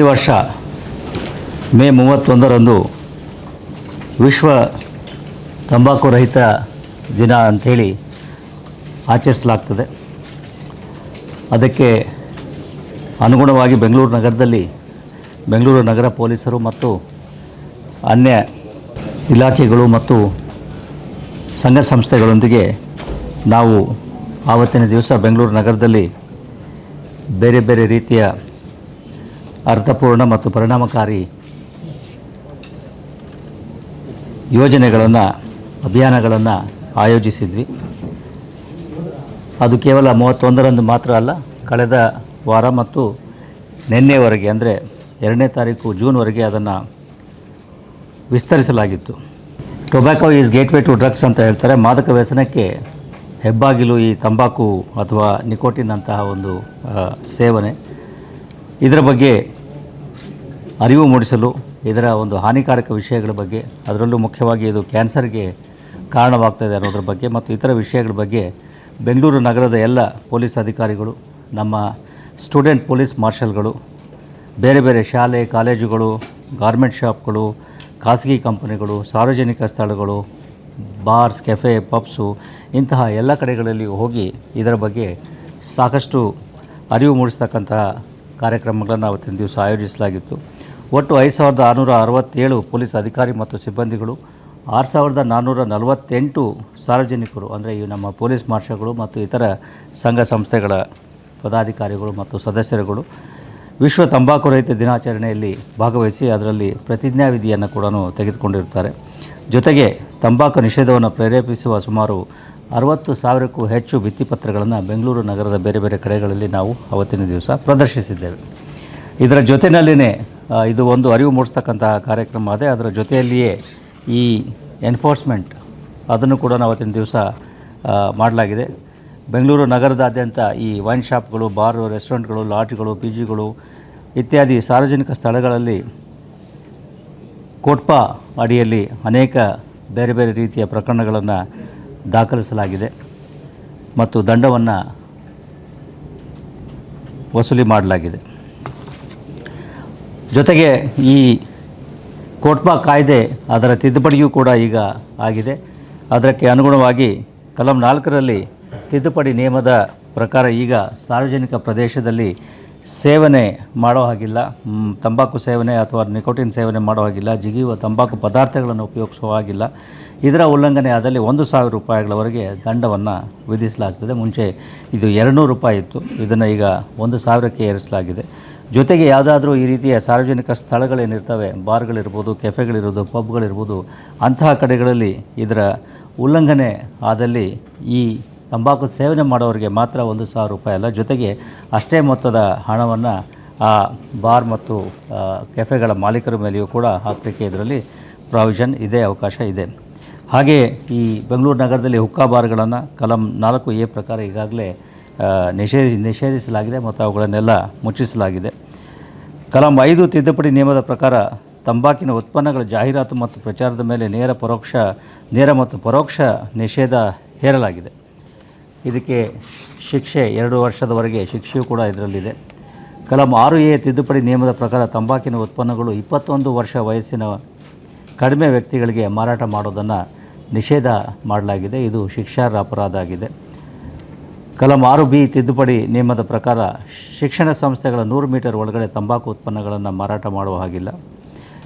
ಈ ವರ್ಷ ಮೇ ಮೂವತ್ತೊಂದರಂದು ವಿಶ್ವ ತಂಬಾಕು ರಹಿತ ದಿನ ಅಂಥೇಳಿ ಆಚರಿಸಲಾಗ್ತದೆ. ಅದಕ್ಕೆ ಅನುಗುಣವಾಗಿ ಬೆಂಗಳೂರು ನಗರದಲ್ಲಿ ಬೆಂಗಳೂರು ನಗರ ಪೊಲೀಸರು ಮತ್ತು ಅನ್ಯ ಇಲಾಖೆಗಳು ಮತ್ತು ಸಂಘ ಸಂಸ್ಥೆಗಳೊಂದಿಗೆ ನಾವು ಆವತ್ತಿನ ದಿವಸ ಬೆಂಗಳೂರು ನಗರದಲ್ಲಿ ಬೇರೆ ಬೇರೆ ರೀತಿಯ ಅರ್ಥಪೂರ್ಣ ಮತ್ತು ಪರಿಣಾಮಕಾರಿ ಯೋಜನೆಗಳನ್ನು, ಅಭಿಯಾನಗಳನ್ನು ಆಯೋಜಿಸಿದ್ವಿ. ಅದು ಕೇವಲ ಮೂವತ್ತೊಂದರಂದು ಮಾತ್ರ ಅಲ್ಲ, ಕಳೆದ ವಾರ ಮತ್ತು ನಿನ್ನೆವರೆಗೆ, ಅಂದರೆ ಎರಡನೇ ತಾರೀಕು ಜೂನ್ವರೆಗೆ ಅದನ್ನು ವಿಸ್ತರಿಸಲಾಗಿತ್ತು. Tobacco is gateway to drugs ಅಂತ ಹೇಳ್ತಾರೆ. ಮಾದಕ ವ್ಯಸನಕ್ಕೆ ಹೆಬ್ಬಾಗಿಲು ಈ ತಂಬಾಕು ಅಥವಾ ನಿಕೋಟಿನಂತಹ ಒಂದು ಸೇವನೆ. ಇದರ ಬಗ್ಗೆ ಅರಿವು ಮೂಡಿಸಲು ಇದರ ಒಂದು ಹಾನಿಕಾರಕ ವಿಷಯಗಳ ಬಗ್ಗೆ, ಅದರಲ್ಲೂ ಮುಖ್ಯವಾಗಿ ಇದು ಕ್ಯಾನ್ಸರ್ಗೆ ಕಾರಣವಾಗ್ತಾಯಿದೆ ಅನ್ನೋದ್ರ ಬಗ್ಗೆ ಮತ್ತು ಇತರ ವಿಷಯಗಳ ಬಗ್ಗೆ ಬೆಂಗಳೂರು ನಗರದ ಎಲ್ಲ ಪೊಲೀಸ್ ಅಧಿಕಾರಿಗಳು, ನಮ್ಮ ಸ್ಟೂಡೆಂಟ್ ಪೊಲೀಸ್ ಮಾರ್ಷಲ್ಗಳು, ಬೇರೆ ಬೇರೆ ಶಾಲೆ, ಕಾಲೇಜುಗಳು, ಗಾರ್ಮೆಂಟ್ ಶಾಪ್ಗಳು, ಖಾಸಗಿ ಕಂಪನಿಗಳು, ಸಾರ್ವಜನಿಕ ಸ್ಥಳಗಳು, ಬಾರ್ಸ್, ಕೆಫೆ, ಪಬ್ಸು ಇಂತಹ ಎಲ್ಲ ಕಡೆಗಳಲ್ಲಿ ಹೋಗಿ ಇದರ ಬಗ್ಗೆ ಸಾಕಷ್ಟು ಅರಿವು ಮೂಡಿಸ್ತಕ್ಕಂತಹ ಕಾರ್ಯಕ್ರಮಗಳನ್ನು ಅವತ್ತಿನ ದಿವಸ ಆಯೋಜಿಸಲಾಗಿತ್ತು. ಒಟ್ಟು ಐದು ಸಾವಿರದ ಆರುನೂರ ಅರವತ್ತೇಳು ಪೊಲೀಸ್ ಅಧಿಕಾರಿ ಮತ್ತು ಸಿಬ್ಬಂದಿಗಳು, ಆರು ಸಾವಿರದ ನಾನ್ನೂರ ನಲವತ್ತೆಂಟು ಸಾರ್ವಜನಿಕರು, ಅಂದರೆ ಈ ನಮ್ಮ ಪೊಲೀಸ್ ಮಾರ್ಷಲ್ಗಳು ಮತ್ತು ಇತರ ಸಂಘ ಸಂಸ್ಥೆಗಳ ಪದಾಧಿಕಾರಿಗಳು ಮತ್ತು ಸದಸ್ಯರುಗಳು, ವಿಶ್ವ ತಂಬಾಕು ರಹಿತ ದಿನಾಚರಣೆಯಲ್ಲಿ ಭಾಗವಹಿಸಿ ಅದರಲ್ಲಿ ಪ್ರತಿಜ್ಞಾವಿಧಿಯನ್ನು ಕೂಡ ತೆಗೆದುಕೊಂಡಿರ್ತಾರೆ ಜೊತೆಗೆ ತಂಬಾಕು ನಿಷೇಧವನ್ನು ಪ್ರೇರೇಪಿಸುವ ಸುಮಾರು ಅರವತ್ತು ಸಾವಿರಕ್ಕೂ ಹೆಚ್ಚು ಭಿತ್ತಿಪತ್ರಗಳನ್ನು ಬೆಂಗಳೂರು ನಗರದ ಬೇರೆ ಬೇರೆ ಕಡೆಗಳಲ್ಲಿ ನಾವು ಅವತ್ತಿನ ದಿವಸ ಪ್ರದರ್ಶಿಸಿದ್ದೇವೆ. ಇದರ ಜೊತೆಯಲ್ಲಿಯೇ ಇದು ಒಂದು ಅರಿವು ಮೂಡಿಸ್ತಕ್ಕಂತಹ ಕಾರ್ಯಕ್ರಮ ಅದೇ. ಅದರ ಜೊತೆಯಲ್ಲಿಯೇ ಈ ಎನ್ಫೋರ್ಸ್ಮೆಂಟ್ ಅದನ್ನು ಕೂಡ ನಾವು ಅವತ್ತಿನ ದಿವಸ ಮಾಡಲಾಗಿದೆ. ಬೆಂಗಳೂರು ನಗರದಾದ್ಯಂತ ಈ ವೈನ್ ಶಾಪ್ಗಳು, ಬಾರು, ರೆಸ್ಟೋರೆಂಟ್ಗಳು, ಲಾಡ್ಜ್ಗಳು ಪಿ ಜಿಗಳು ಇತ್ಯಾದಿ ಸಾರ್ವಜನಿಕ ಸ್ಥಳಗಳಲ್ಲಿ ಕೋಟ್ಪಾ ಅಡಿಯಲ್ಲಿ ಅನೇಕ ಬೇರೆ ಬೇರೆ ರೀತಿಯ ಪ್ರಕರಣಗಳನ್ನು ದಾಖಲಿಸಲಾಗಿದೆ ಮತ್ತು ದಂಡವನ್ನು ವಸೂಲಿ ಮಾಡಲಾಗಿದೆ. ಜೊತೆಗೆ ಈ ಕೋಟ್ಪಾ ಕಾಯ್ದೆ ಅದರ ತಿದ್ದುಪಡಿಯೂ ಕೂಡ ಈಗ ಆಗಿದೆ. ಅದಕ್ಕೆ ಅನುಗುಣವಾಗಿ ಕಲಂ ನಾಲ್ಕರಲ್ಲಿ ತಿದ್ದುಪಡಿ ನಿಯಮದ ಪ್ರಕಾರ ಈಗ ಸಾರ್ವಜನಿಕ ಪ್ರದೇಶದಲ್ಲಿ ಸೇವನೆ ಮಾಡೋ ಹಾಗಿಲ್ಲ. ತಂಬಾಕು ಸೇವನೆ ಅಥವಾ ನಿಕೋಟಿನ್ ಸೇವನೆ ಮಾಡೋ ಹಾಗಿಲ್ಲ. ಜಿಗಿಯುವ ತಂಬಾಕು ಪದಾರ್ಥಗಳನ್ನು ಉಪಯೋಗಿಸೋ ಹಾಗಿಲ್ಲ. ಇದರ ಉಲ್ಲಂಘನೆ ಆದಲ್ಲಿ ಒಂದು ಸಾವಿರ ರೂಪಾಯಿಗಳವರೆಗೆ ದಂಡವನ್ನು ವಿಧಿಸಲಾಗ್ತದೆ. ಮುಂಚೆ ಇದು ಎರಡುನೂರು ರೂಪಾಯಿ ಇತ್ತು. ಇದನ್ನು ಈಗ ಒಂದು ಸಾವಿರಕ್ಕೆ ಏರಿಸಲಾಗಿದೆ. ಜೊತೆಗೆ ಯಾವುದಾದ್ರೂ ಈ ರೀತಿಯ ಸಾರ್ವಜನಿಕ ಸ್ಥಳಗಳೇನಿರ್ತವೆ, ಬಾರ್ಗಳಿರ್ಬೋದು, ಕೆಫೆಗಳಿರ್ಬೋದು, ಪಬ್ಗಳಿರ್ಬೋದು, ಅಂತಹ ಕಡೆಗಳಲ್ಲಿ ಇದರ ಉಲ್ಲಂಘನೆ ಆದಲ್ಲಿ ಈ ತಂಬಾಕು ಸೇವನೆ ಮಾಡೋರಿಗೆ ಮಾತ್ರ ಒಂದು ಸಾವಿರ ರೂಪಾಯಿ ಅಲ್ಲ. ಜೊತೆಗೆ ಅಷ್ಟೇ ಮೊತ್ತದ ಹಣವನ್ನು ಆ ಬಾರ್ ಮತ್ತು ಕೆಫೆಗಳ ಮಾಲೀಕರ ಮೇಲೆಯೂ ಕೂಡ ಹಾಕಲಿಕ್ಕೆ ಇದರಲ್ಲಿ ಪ್ರಾವಿಷನ್ ಇದೆ, ಅವಕಾಶ ಇದೆ. ಹಾಗೆಯೇ ಈ ಬೆಂಗಳೂರು ನಗರದಲ್ಲಿ ಹುಕ್ಕಾ ಬಾರ್ಗಳನ್ನು ಕಲಂ ನಾಲ್ಕು ಎ ಪ್ರಕಾರ ಈಗಾಗಲೇ ನಿಷೇಧಿ ನಿಷೇಧಿಸಲಾಗಿದೆ ಮತ್ತು ಅವುಗಳನ್ನೆಲ್ಲ ಮುಚ್ಚಿಸಲಾಗಿದೆ. ಕಲಂ ಐದು ತಿದ್ದುಪಡಿ ನಿಯಮದ ಪ್ರಕಾರ ತಂಬಾಕಿನ ಉತ್ಪನ್ನಗಳ ಜಾಹೀರಾತು ಮತ್ತು ಪ್ರಚಾರದ ಮೇಲೆ ನೇರ ಪರೋಕ್ಷ, ನೇರ ಮತ್ತು ಪರೋಕ್ಷ ನಿಷೇಧ ಹೇರಲಾಗಿದೆ. ಇದಕ್ಕೆ ಶಿಕ್ಷೆ ಎರಡು ವರ್ಷದವರೆಗೆ ಶಿಕ್ಷೆಯೂ ಕೂಡ ಇದರಲ್ಲಿದೆ. ಕಲಂ ಆರು ಎ ತಿದ್ದುಪಡಿ ನಿಯಮದ ಪ್ರಕಾರ ತಂಬಾಕಿನ ಉತ್ಪನ್ನಗಳು ಇಪ್ಪತ್ತೊಂದು ವರ್ಷ ವಯಸ್ಸಿನ ಕಡಿಮೆ ವ್ಯಕ್ತಿಗಳಿಗೆ ಮಾರಾಟ ಮಾಡೋದನ್ನು ನಿಷೇಧ ಮಾಡಲಾಗಿದೆ. ಇದು ಶಿಕ್ಷಾರ್ಹ ಅಪರಾಧ ಆಗಿದೆ. ಕಲಂ ಆರು ಬಿ ತಿದ್ದುಪಡಿ ನಿಯಮದ ಪ್ರಕಾರ ಶಿಕ್ಷಣ ಸಂಸ್ಥೆಗಳ ನೂರು ಮೀಟರ್ ಒಳಗಡೆ ತಂಬಾಕು ಉತ್ಪನ್ನಗಳನ್ನು ಮಾರಾಟ ಮಾಡುವ ಹಾಗಿಲ್ಲ.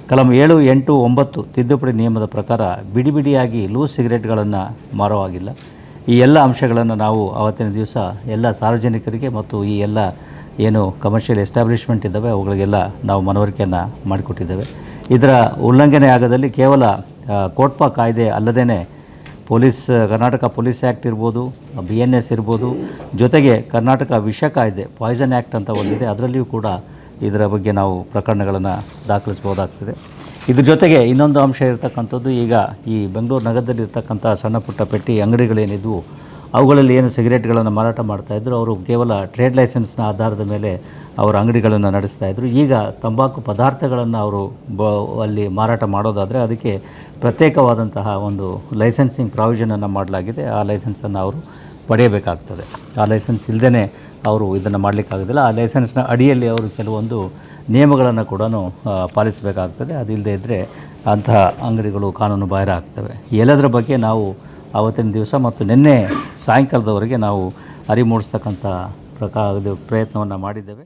ಕಲಂ ಏಳು, ಎಂಟು, ಒಂಬತ್ತು ತಿದ್ದುಪಡಿ ನಿಯಮದ ಪ್ರಕಾರ ಬಿಡಿ ಬಿಡಿಯಾಗಿ ಲೂಸ್ ಸಿಗರೇಟ್ಗಳನ್ನು ಮಾರೋ ಹಾಗಿಲ್ಲ. ಈ ಎಲ್ಲ ಅಂಶಗಳನ್ನು ನಾವು ಅವತ್ತಿನ ದಿವಸ ಎಲ್ಲ ಸಾರ್ವಜನಿಕರಿಗೆ ಮತ್ತು ಈ ಎಲ್ಲ ಏನು ಕಮರ್ಷಿಯಲ್ ಎಸ್ಟಾಬ್ಲಿಷ್ಮೆಂಟ್ ಇದ್ದಾವೆ ಅವುಗಳಿಗೆಲ್ಲ ನಾವು ಮನವರಿಕೆಯನ್ನು ಮಾಡಿಕೊಟ್ಟಿದ್ದೇವೆ. ಇದರ ಉಲ್ಲಂಘನೆ ಆಗದಲ್ಲಿ ಕೇವಲ ಕೋಟ್ಪಾ ಕಾಯ್ದೆ ಅಲ್ಲದೇ ಪೊಲೀಸ್, ಕರ್ನಾಟಕ ಪೊಲೀಸ್ ಆ್ಯಕ್ಟ್ ಇರ್ಬೋದು, ಬಿ ಎನ್ ಎಸ್ ಇರ್ಬೋದು, ಜೊತೆಗೆ ಕರ್ನಾಟಕ ವಿಷ ಕಾಯ್ದೆ, ಪಾಯ್ಸನ್ ಆ್ಯಕ್ಟ್ ಅಂತ ಒಂದಿದೆ. ಅದರಲ್ಲಿಯೂ ಕೂಡ ಇದರ ಬಗ್ಗೆ ನಾವು ಪ್ರಕರಣಗಳನ್ನು ದಾಖಲಿಸ್ಬೋದಾಗ್ತದೆ ಇದ್ರ ಜೊತೆಗೆ ಇನ್ನೊಂದು ಅಂಶ ಇರತಕ್ಕಂಥದ್ದು, ಈಗ ಈ ಬೆಂಗಳೂರು ನಗರದಲ್ಲಿ ಇರ್ತಕ್ಕಂಥ ಸಣ್ಣ ಪುಟ್ಟ ಪೆಟ್ಟಿ ಅಂಗಡಿಗಳೇನಿದ್ವು ಅವುಗಳಲ್ಲಿ ಏನು ಸಿಗರೇಟ್ಗಳನ್ನು ಮಾರಾಟ ಮಾಡ್ತಾಯಿದ್ರು ಅವರು ಕೇವಲ ಟ್ರೇಡ್ ಲೈಸೆನ್ಸ್ನ ಆಧಾರದ ಮೇಲೆ ಅವರ ಅಂಗಡಿಗಳನ್ನು ನಡೆಸ್ತಾಯಿದ್ರು ಈಗ ತಂಬಾಕು ಪದಾರ್ಥಗಳನ್ನು ಅವರು ಬ, ಅಲ್ಲಿ ಮಾರಾಟ ಮಾಡೋದಾದರೆ ಅದಕ್ಕೆ ಪ್ರತ್ಯೇಕವಾದಂತಹ ಒಂದು ಲೈಸೆನ್ಸಿಂಗ್ ಪ್ರಾವಿಷನನ್ನು ಮಾಡಲಾಗಿದೆ. ಆ ಲೈಸೆನ್ಸನ್ನು ಅವರು ಪಡೆಯಬೇಕಾಗ್ತದೆ. ಆ ಲೈಸೆನ್ಸ್ ಇಲ್ಲದೇ ಅವರು ಇದನ್ನು ಮಾಡಲಿಕ್ಕಾಗೋದಿಲ್ಲ. ಆ ಲೈಸೆನ್ಸ್ನ ಅಡಿಯಲ್ಲಿ ಅವರು ಕೆಲವೊಂದು ನಿಯಮಗಳನ್ನು ಕೂಡ ಪಾಲಿಸಬೇಕಾಗ್ತದೆ. ಅದಿಲ್ಲದೆ ಇದ್ದರೆ ಅಂತಹ ಅಂಗಡಿಗಳು ಕಾನೂನು ಬಾಹಿರ ಆಗ್ತವೆ. ಎಲ್ಲದರ ಬಗ್ಗೆ ನಾವು ಆವತ್ತಿನ ದಿವಸ ಮತ್ತು ನಿನ್ನೆ ಸಾಯಂಕಾಲದವರೆಗೆ ನಾವು ಅರಿವು ಮೂಡಿಸ್ತಕ್ಕಂಥ ಪ್ರಕಾ ಇದು ಪ್ರಯತ್ನವನ್ನು ಮಾಡಿದ್ದೇವೆ.